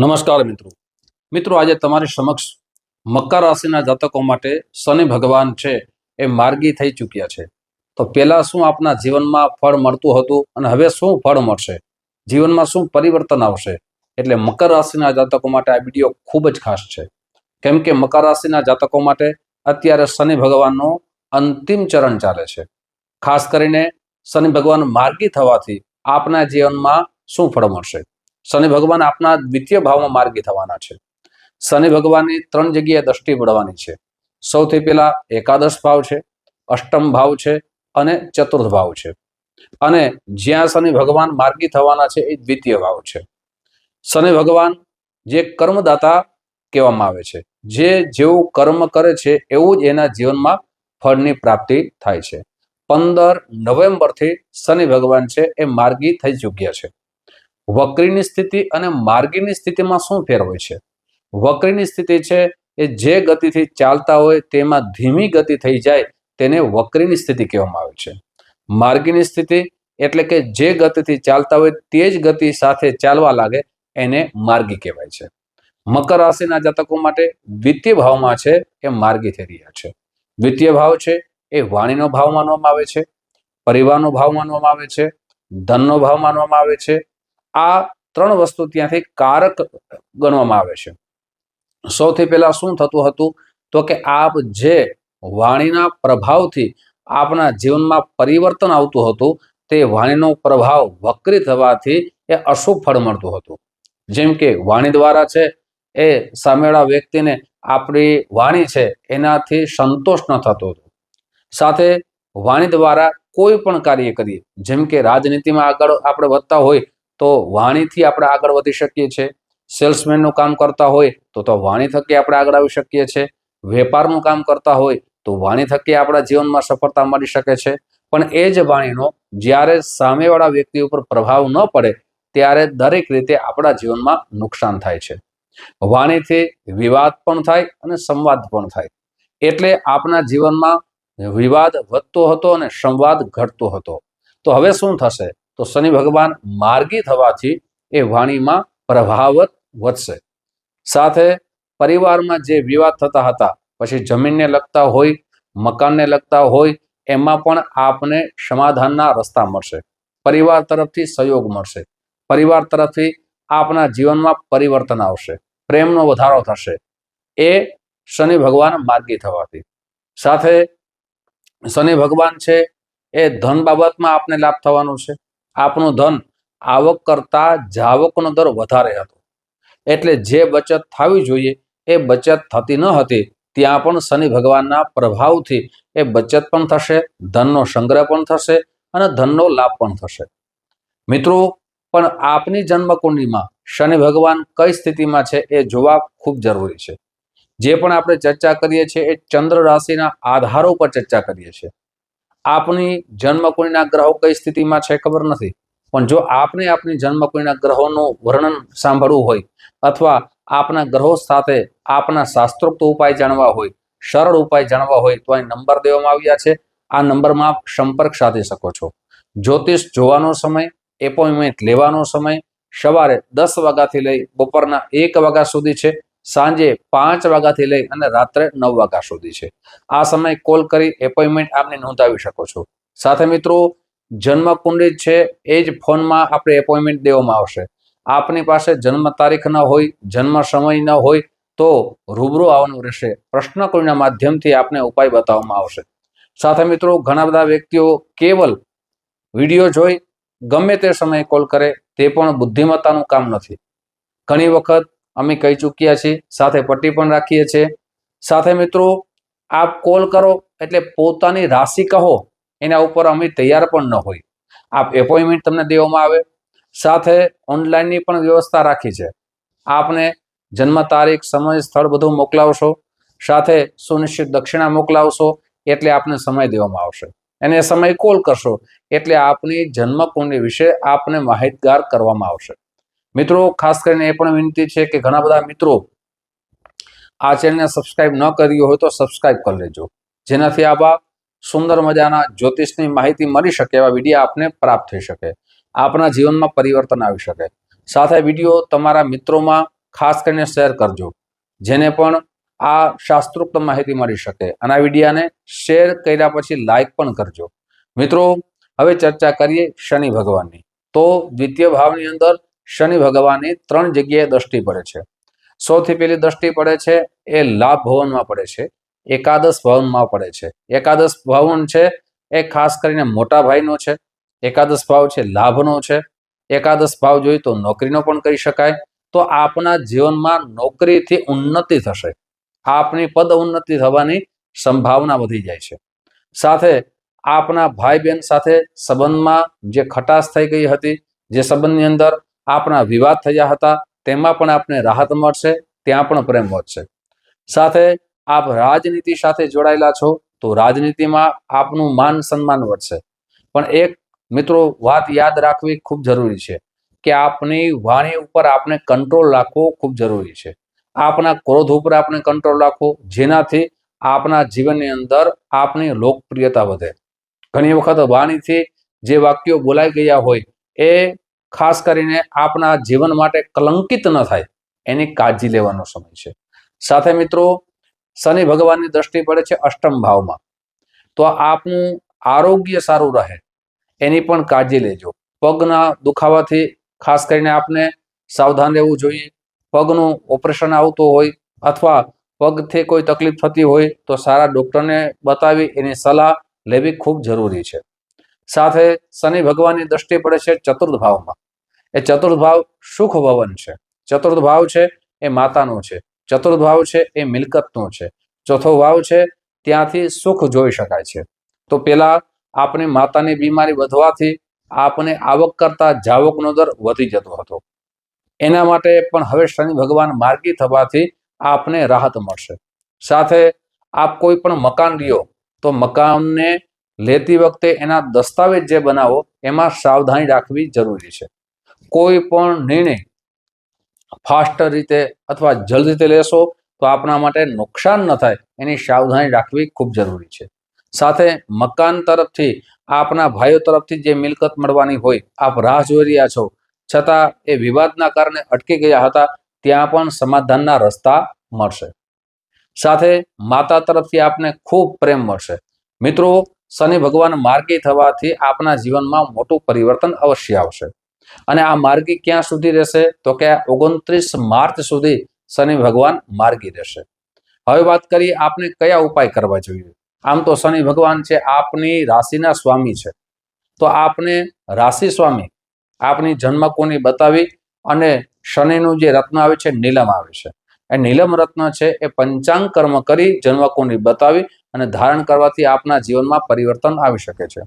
નમસ્કાર મિત્રો. મિત્રો, આજે તમારી સમક્ષ મકર રાશિના જાતકો માટે શનિ ભગવાન છે એ માર્ગી થઈ ચૂક્યા છે. તો પહેલાં શું આપના જીવનમાં ફળ મળતું હતું અને હવે શું ફળ મળશે? જીવનમાં શું પરિવર્તન આવશે? એટલે મકર રાશિના જાતકો માટે આ વીડિયો ખૂબ જ ખાસ છે. કેમ કે મકર રાશિના જાતકો માટે અત્યારે શનિ ભગવાનનો અંતિમ ચરણ ચાલે છે. ખાસ કરીને શનિ ભગવાન માર્ગી થવાથી આપના જીવનમાં શું ફળ મળશે? શનિ ભગવાન આપના દ્વિતીય ભાવમાં માર્ગી થવાના છે. શનિ ભગવાનની ત્રણ જગ્યાએ દ્રષ્ટિ પડવાની છે. સૌથી પહેલા એકાદશ ભાવ છે, અષ્ટમ ભાવ છે અને ચતુર્થ ભાવ છે. અને જ્યાં શનિ ભગવાન માર્ગી થવાના છે એ દ્વિતીય ભાવ છે. શનિ ભગવાન જે કર્મદાતા કહેવામાં આવે છે. જે જેવું કર્મ કરે છે એવું જ એના જીવનમાં ફળની પ્રાપ્તિ થાય છે. પંદર નવેમ્બરથી શનિ ભગવાન છે એ માર્ગી થઈ ચૂક્યા છે. વક્રીની સ્થિતિ અને માર્ગીની સ્થિતિમાં શું ફેર હોય છે? વક્રીની સ્થિતિ છે એ જે ગતિથી ચાલતા હોય તેમાં ધીમી ગતિ થઈ જાય તેને વક્રીની સ્થિતિ કહેવામાં આવે છે. માર્ગીની સ્થિતિ એટલે કે જે ગતિથી ચાલતા હોય તે જ ગતિ સાથે ચાલવા લાગે એને માર્ગી કહેવાય છે. મકર રાશિના જાતકો માટે દ્વિતીય ભાવમાં છે એ માર્ગી થઈ રહ્યા છે. દ્વિતીય ભાવ છે એ વાણીનો ભાવ માનવામાં આવે છે, પરિવારનો ભાવ માનવામાં આવે છે, ધનનો ભાવ માનવામાં આવે છે આ ત્રણ વસ્તુ ત્યાંથી કારક ગણવામાં આવે છે. સૌથી પહેલા શું થતું હતું? તો કે આપ જે વાણીના પ્રભાવથી આપના જીવનમાં પરિવર્તન આવતું હતું, તે વાણીનો પ્રભાવ વક્રી થવાથી એ અશુભ ફળ મળતું હતું. જેમ કે વાણી દ્વારા છે, એ સામેવાળા વ્યક્તિને આપણી વાણી છે, એનાથી સંતોષ ન થતો હતો. સાથે વાણી દ્વારા કોઈ પણ કાર્ય કરીએ, જેમ કે રાજનીતિમાં આગળ આપણે વધતા હોય તો વાણીથી આપણે આગળ વધી શકીએ છીએ. સેલ્સમેનનું કામ કરતા હોય તો તો વાણી થકી આપણે આગળ આવી શકીએ છીએ. વેપારનું કામ કરતા હોય તો વાણી થકી આપણા જીવનમાં સફળતા મળી શકે છે. પણ એ જ વાણીનો જ્યારે સામેવાળા વ્યક્તિ ઉપર પ્રભાવ ન પડે ત્યારે દરેક રીતે આપણા જીવનમાં નુકસાન થાય છે. વાણીથી વિવાદ પણ થાય અને સંવાદ પણ થાય. એટલે આપણા જીવનમાં વિવાદ વધતો હતો અને સંવાદ ઘટતો હતો. તો હવે શું થશે? તો શનિ ભગવાન માર્ગી થવાથી એ વાણીમાં પ્રભાવત વધશે. સાથે પરિવારમાં જે વિવાદ થતા હતા, પછી જમીનને લગતા હોય, મકાનને લગતા હોય, એમાં પણ આપને સમાધાનના રસ્તા મળશે. પરિવાર તરફથી સહયોગ મળશે. પરિવાર તરફથી આપના જીવનમાં પરિવર્તન આવશે. પ્રેમનો વધારો થશે. એ શનિ ભગવાન માર્ગી થવાથી. સાથે શનિ ભગવાન છે એ ધન બાબતમાં આપને લાભ થવાનો છે. આપણું ધન આવક કરતા જાવકનો દર વધારે હતો. એટલે જે બચત થવી જોઈએ એ બચત થતી ન હતી, ત્યાં પણ શનિ ભગવાનના પ્રભાવથી એ બચત પણ થશે, ધનનો સંગ્રહ પણ થશે અને ધનનો લાભ પણ થશે. મિત્રો, પણ આપની જન્મકુંડલીમાં શનિ ભગવાન કઈ સ્થિતિમાં છે એ જોવા ખૂબ જરૂરી છે. જે પણ આપણે ચર્ચા કરીએ છીએ એ ચંદ્ર રાશિના આધારો પર ચર્ચા કરીએ છીએ. આપની જન્મકુંડલીના ગ્રહો કઈ સ્થિતિમાં છે ખબર નથી. પણ જો આપને આપની જન્મકુંડલીના ગ્રહોનું વર્ણન સાંભળવું હોય અથવા આપના ગ્રહો સાથે આપના શાસ્ત્રોક્ત ઉપાય જાણવા હોય, સરળ ઉપાય જાણવા હોય, તો અહીં નંબર દેવામાં આવ્યા છે. આ નંબરમાં આપ સંપર્ક સાધી શકો છો. જ્યોતિષ જોવાનો સમય, એપોઇન્ટમેન્ટ લેવાનો સમય, સવારે દસ વાગ્યાથી લઈ બપોરના એક વાગ્યા સુધી છે. સાંજે પાંચ વાગ્યાથી લઈ અને રાત્રે નવ વાગ્યા સુધી છે. આ સમય કોલ કરી એપોઇન્ટમેન્ટ આપને નોંધાવી શકો છો. સાથે મિત્રો જન્મ કુંડળી છે એ જ ફોનમાં આપણે એપોઇન્ટમેન્ટ દેવામાં આવશે. આપની પાસે જન્મ તારીખ ન હોય, જન્મ સમય ન હોય, તો રૂબરૂ આવવાનું રહેશે. પ્રશ્ન કોઈના માધ્યમથી આપને ઉપાય બતાવવામાં આવશે. સાથે મિત્રો, ઘણા બધા વ્યક્તિઓ કેવલ વીડિયો જોઈ ગમે તે સમયે કોલ કરે તે પણ બુદ્ધિમત્તાનું કામ નથી. ઘણી વખત અમે કહી ચૂક્યા છીએ, સાથે પટ્ટી પણ રાખીએ છીએ. સાથે મિત્રો, આપ કોલ કરો એટલે પોતાની રાશિ કહો, એના ઉપર અમે તૈયાર પણ ન હોય. આપ એપોઇન્ટમેન્ટ તમને દેવામાં આવે. સાથે ઓનલાઈનની પણ વ્યવસ્થા રાખી છે. આપને જન્મ તારીખ, સમય, સ્થળ બધું મોકલાવશો. સાથે સુનિશ્ચિત દક્ષિણા મોકલાવશો, એટલે આપને સમય દેવામાં આવશે. અને સમય કોલ કરશો, એટલે આપની જન્મકુંડની વિશે આપને માહિતગાર કરવામાં આવશે. મિત્રો, ખાસ કરીને એ પણ વિનંતી છે કે ઘણા બધા મિત્રો આ ચેનલને સબસ્ક્રાઇબ ન કર્યું હોય તો સબસ્ક્રાઇબ કરી લેજો. જેનાથી આવા સુંદર મજાના જ્યોતિષની માહિતી મળી શકે, એવા વીડિયો આપને પ્રાપ્ત થઈ શકે. આપના જીવનમાં પરિવર્તન આવી શકે. સાથે વીડિયો તમારા મિત્રોમાં ખાસ કરીને શેર કરજો, જેને પણ આ શાસ્ત્રોક્ત માહિતી મળી શકે. અને આ વિડીયાને શેર કર્યા પછી લાઇક પણ કરજો. મિત્રો, હવે ચર્ચા કરીએ શનિ ભગવાનની. તો દ્વિતીય ભાવની અંદર શનિ ભગવાનની ત્રણ જગ્યાએ દ્રષ્ટિ પડે છે. સૌથી પહેલી દ્રષ્ટિ પડે છે એ લાભ ભવનમાં પડે છે. એકાદશ ભવનમાં પડે છે. એકાદશ ભવન છે એ ખાસ કરીને મોટા ભાઈનો છે. એકાદશ ભાવ છે લાભનો છે. એકાદશ ભાવ જોઈએ તો નોકરીનો પણ કહી શકાય. તો આપના જીવનમાં નોકરીથી ઉન્નતિ થશે. આપની પદ ઉન્નતિ થવાની સંભાવના વધી જાય છે. સાથે આપના ભાઈ બહેન સાથે સંબંધમાં જે ખટાશ થઈ ગઈ હતી, જે સંબંધની અંદર આપણા વિવાદ થયા હતા, તેમાં પણ આપને રાહત મળશે, ત્યાં પણ પ્રેમ વધશે. સાથે આપ રાજનીતિ સાથે જોડાયેલા છો, તો રાજનીતિમાં આપનું માન સન્માન વધશે. પણ એક મિત્રો વાત યાદ રાખવી ખૂબ જરૂરી છે કે આપની વાણી ઉપર આપણે કંટ્રોલ રાખવો ખૂબ જરૂરી છે. આપના ક્રોધ ઉપર આપણે કંટ્રોલ રાખવો, જેનાથી આપના જીવનની અંદર આપની લોકપ્રિયતા વધે. ઘણી વખત વાણીથી જે વાક્યો બોલાઈ ગયા હોય, એ ખાસ કરીને આપના જીવન માટે કલંકિત ન થાય, એની કાળજી લેવાનો સમય છે. સાથે મિત્રો, શનિ ભગવાનની દ્રષ્ટિ પડે છે અષ્ટમ ભાવમાં. તો આપનું આરોગ્ય સારું રહે, એની પણ કાળજી લેજો. પગના દુખાવાથી ખાસ કરીને આપને સાવધાન રહેવું જોઈએ. પગનું ઓપરેશન આવતું હોય અથવા પગથી કોઈ તકલીફ થતી હોય તો સારા ડૉક્ટરને બતાવી એની સલાહ લેવી ખૂબ જરૂરી છે. સાથે શનિ ભગવાનની દ્રષ્ટિ પડે છે ચતુર્થ ભાવમાં એ ચતુર્થ ભાવ સુખ ભવન છે. ચતુર્થ ભાવ છે એ માતાનો છે. ચતુર્થ ભાવ છે એ મિલકતનો છે. ચોથો ભાવ છે ત્યાંથી સુખ જોઈ શકાય છે. તો પેલા આપણે માતાની બીમારી વધવાથી આપને આવક કરતા જાવકનો દર વધી જતો હતો. એના માટે પણ હવે શનિ ભગવાન માર્ગી થવાથી આપને રાહત મળશે. સાથે આપ કોઈ પણ મકાન લ્યો તો મકાનને લેતી વખતે એના દસ્તાવેજ જે બનાવો, એમાં સાવધાની રાખવી જરૂરી છે. કોઈ પણ નિર્ણય ફાસ્ટ રીતે અથવા જલ્દ રીતે લેશો, તો આપણા માટે નુકસાન ન થાય. એની સાવધાની રાખવી ખૂબ જરૂરી છે. સાથે મકાન તરફથી, આપના ભાઈઓ તરફથી જે મિલકત મળવાની હોય, આપ રાહ જોઈ રહ્યા છો. છતાં એ વિવાદના કારણે અટકી ગયા હતા, ત્યાં પણ સમાધાનના રસ્તા મળશે. સાથે માતા તરફથી આપને ખૂબ પ્રેમ મળશે. મિત્રો શનિ ભગવાન માર્ગી થવાથી આપના જીવનમાં મોટું પરિવર્તન અવશ્ય આવશે. અને આ માર્ગી ક્યાં સુધી રહેશે? તો કે ઓગણત્રીસ માર્ચ સુધી શનિ ભગવાન માર્ગી રહેશે. હવે વાત કરીએ આપને કયા ઉપાય કરવા જોઈએ? આમ તો શનિ ભગવાન છે આપની રાશિના સ્વામી છે. તો આપને રાશિ સ્વામી આપની જન્મકુંડલી બતાવી અને શનિનું જે રત્ન આવે છે, નીલમ આવે છે. એ નીલમ રત્ન છે એ પંચાંગ કર્મ કરી જન્મકુંડલી બતાવી અને ધારણ કરવાથી આપના જીવનમાં પરિવર્તન આવી શકે છે.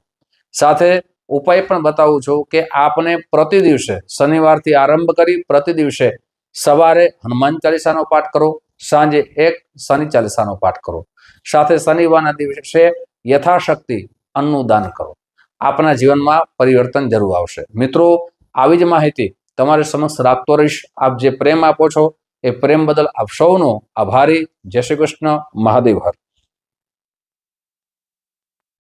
સાથે ઉપાય પણ બતાવું છું કે આપને પ્રતિ દિવસે શનિવારથી આરંભ કરી પ્રતિ દિવસે સવારે હનુમાન ચાલીસાનો પાઠ કરો, સાંજે એક શનિ ચાલીસાનો પાઠ કરો. સાથે શનિવારના દિવસે યથાશક્તિ અન્નનું દાન કરો. આપના જીવનમાં પરિવર્તન જરૂર આવશે. મિત્રો, આવી જ માહિતી તમારી સમક્ષ રાખતો રહીશ. આપ જે પ્રેમ આપો છો, એ પ્રેમ બદલ આપ સૌનો આભારી. જય શ્રી કૃષ્ણ. મહાદેવ હર.